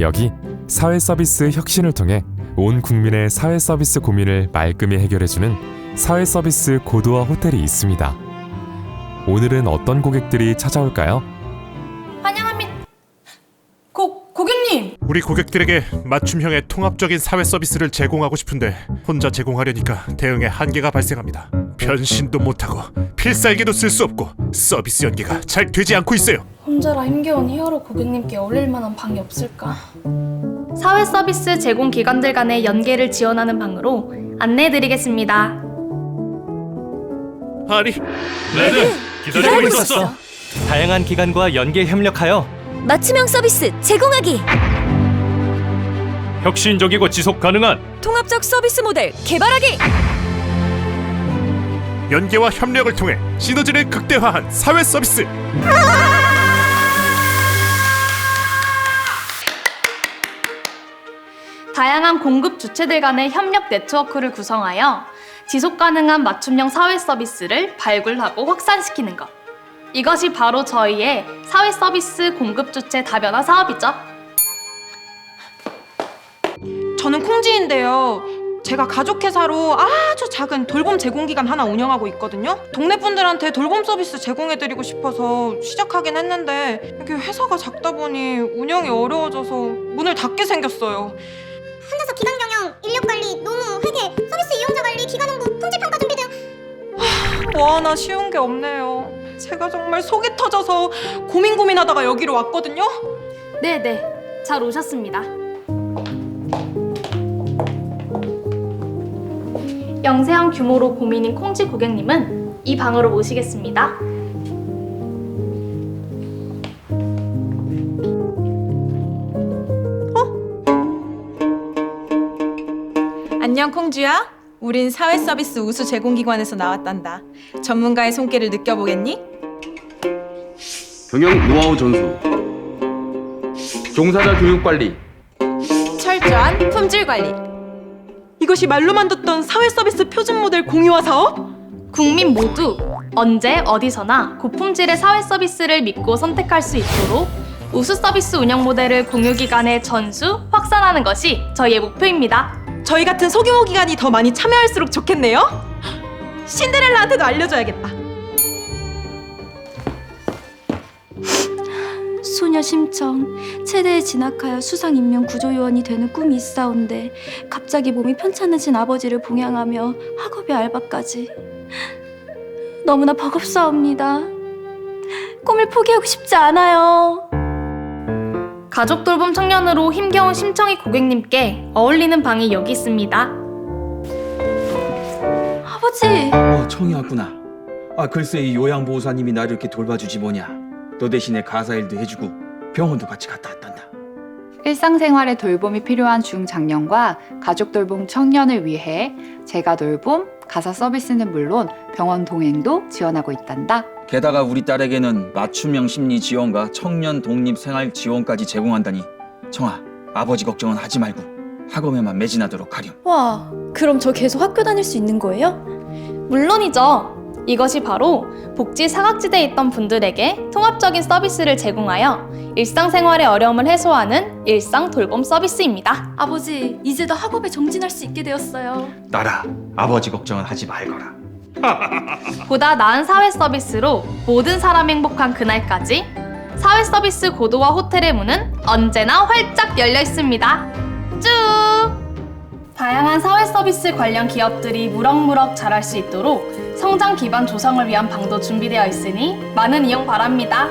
여기 사회 서비스 혁신을 통해 온 국민의 사회 서비스 고민을 말끔히 해결해주는 사회 서비스 고도화 호텔이 있습니다. 오늘은 어떤 고객들이 찾아올까요? 환영합니다. 고 고객님. 우리 고객들에게 맞춤형의 통합적인 사회 서비스를 제공하고 싶은데 혼자 제공하려니까 대응에 한계가 발생합니다. 변신도 못하고 필살기도 쓸 수 없고 서비스 연계가 잘 되지 않고 있어요. 혼자라 힘겨운 히어로 고객님께 어울릴 만한 방이 없을까? 사회 서비스 제공 기관들 간의 연계를 지원하는 방으로 안내해 드리겠습니다. 아니 네네 기다리고 있었어. 다양한 기관과 연계 협력하여 맞춤형 서비스 제공하기 혁신적이고 지속 가능한 통합적 서비스 모델 개발하기 연계와 협력을 통해 시너지를 극대화한 사회 서비스. 다양한 공급 주체들 간의 협력 네트워크를 구성하여 지속 가능한 맞춤형 사회 서비스를 발굴하고 확산시키는 것. 이것이 바로 저희의 사회 서비스 공급 주체 다변화 사업이죠. 저는 콩지인데요. 제가 가족회사로 아주 작은 돌봄 제공기관 하나 운영하고 있거든요. 동네 분들한테 돌봄 서비스 제공해드리고 싶어서 시작하긴 했는데 이게 회사가 작다 보니 운영이 어려워져서 문을 닫게 생겼어요. 혼자서 기관 경영, 인력 관리, 노무, 회계, 서비스 이용자 관리, 기관 홍보, 품질 평가 준비 등 뭐 하나 쉬운 게 없네요. 제가 정말 속이 터져서 고민 고민하다가 여기로 왔거든요. 네네, 잘 오셨습니다. 영세형 규모로 고민인 콩지 고객님은 이 방으로 모시겠습니다. 안녕 콩주야. 우린 사회 서비스 우수 제공기관에서 나왔단다. 전문가의 손길을 느껴보겠니? 경영 노하우 전수 종사자 교육 관리 철저한 품질 관리. 이것이 말로만 듣던 사회 서비스 표준 모델 공유화 사업? 국민 모두 언제 어디서나 고품질의 사회 서비스를 믿고 선택할 수 있도록 우수 서비스 운영 모델을 공유기관에 전수, 확산하는 것이 저희의 목표입니다. 저희 같은 소규모 기관이 더 많이 참여할수록 좋겠네요. 신데렐라한테도 알려줘야겠다. 소녀 심청 체대에 진학하여 수상 임명 구조요원이 되는 꿈이 있사온데 갑자기 몸이 편찮으신 아버지를 봉양하며 학업의 알바까지 너무나 버겁사옵니다 꿈을 포기하고 싶지 않아요 가족 돌봄 청년으로 힘겨운 심청이 고객님께 어울리는 방이 여기 있습니다. 아버지 어, 청이 왔구나. 아, 글쎄 이 요양보호사님이 나를 이렇게 돌봐주지 뭐냐. 너 대신에 가사 일도 해주고 병원도 같이 갔다 왔단다. 일상생활에 돌봄이 필요한 중장년과 가족 돌봄 청년을 위해 제가 돌봄, 가사 서비스는 물론 병원 동행도 지원하고 있단다. 게다가 우리 딸에게는 맞춤형 심리 지원과 청년 독립 생활 지원까지 제공한다니. 청아, 아버지 걱정은 하지 말고 학업에만 매진하도록 하렴. 와 그럼 저 계속 학교 다닐 수 있는 거예요? 물론이죠. 이것이 바로 복지 사각지대에 있던 분들에게 통합적인 서비스를 제공하여 일상생활의 어려움을 해소하는 일상 돌봄 서비스입니다. 아버지 이제 도 학업에 정진할 수 있게 되었어요 딸아, 아버지 걱정은 하지 말거라. 보다 나은 사회 서비스로 모든 사람이 행복한 그날까지 사회 서비스 고도화 호텔의 문은 언제나 활짝 열려 있습니다. 쭉! 다양한 사회 서비스 관련 기업들이 무럭무럭 자랄 수 있도록 성장 기반 조성을 위한 방도 준비되어 있으니 많은 이용 바랍니다.